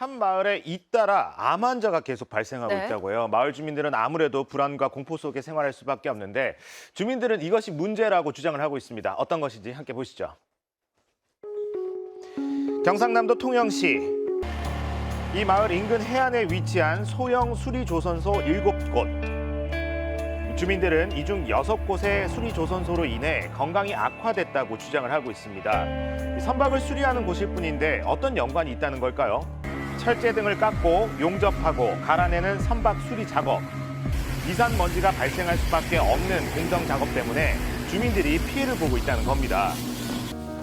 한 마을에 잇따라 암 환자가 계속 발생하고 네. 있다고요. 마을 주민들은 아무래도 불안과 공포 속에 생활할 수밖에 없는데 주민들은 이것이 문제라고 주장을 하고 있습니다. 어떤 것인지 함께 보시죠. 경상남도 통영시 이 마을 인근 해안에 위치한 소형 수리조선소 7곳. 주민들은 이중 여섯 곳의 수리조선소로 인해 건강이 악화됐다고 주장을 하고 있습니다. 이 선박을 수리하는 곳일 뿐인데 어떤 연관이 있다는 걸까요? 철제 등을 깎고 용접하고 갈아내는 선박 수리 작업. 이산 먼지가 발생할 수밖에 없는 공정 작업 때문에 주민들이 피해를 보고 있다는 겁니다.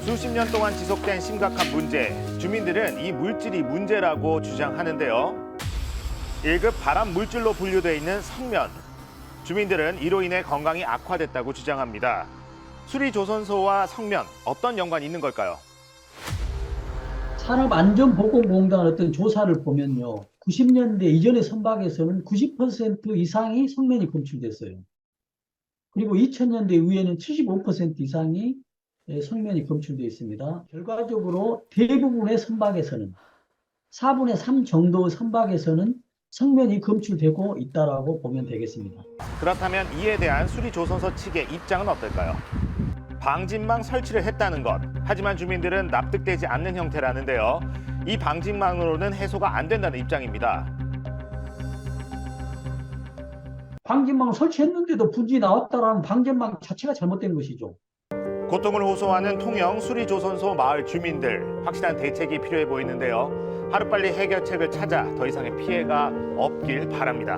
수십 년 동안 지속된 심각한 문제. 주민들은 이 물질이 문제라고 주장하는데요. 1급 발암 물질로 분류돼 있는 성면. 주민들은 이로 인해 건강이 악화됐다고 주장합니다. 수리조선소와 성면 어떤 연관이 있는 걸까요? 산업안전보건공단 어떤 조사를 보면요. 90년대 이전의 선박에서는 90% 이상이 성면이 검출됐어요. 그리고 2000년대 이후에는 75% 이상이 예, 성면이 검출되어 있습니다. 결과적으로 대부분의 선박에서는 4분의 3 정도 선박에서는 성면이 검출되고 있다라고 보면 되겠습니다. 그렇다면 이에 대한 수리조선소 측의 입장은 어떨까요? 방진망 설치를 했다는 것. 하지만 주민들은 납득되지 않는 형태라는데요. 이 방진망으로는 해소가 안 된다는 입장입니다. 방진망 설치했는데도 분지 나왔다라는 방진망 자체가 잘못된 것이죠. 고통을 호소하는 통영 수리조선소 마을 주민들 확실한 대책이 필요해 보이는데요. 하루빨리 해결책을 찾아 더 이상의 피해가 없길 바랍니다.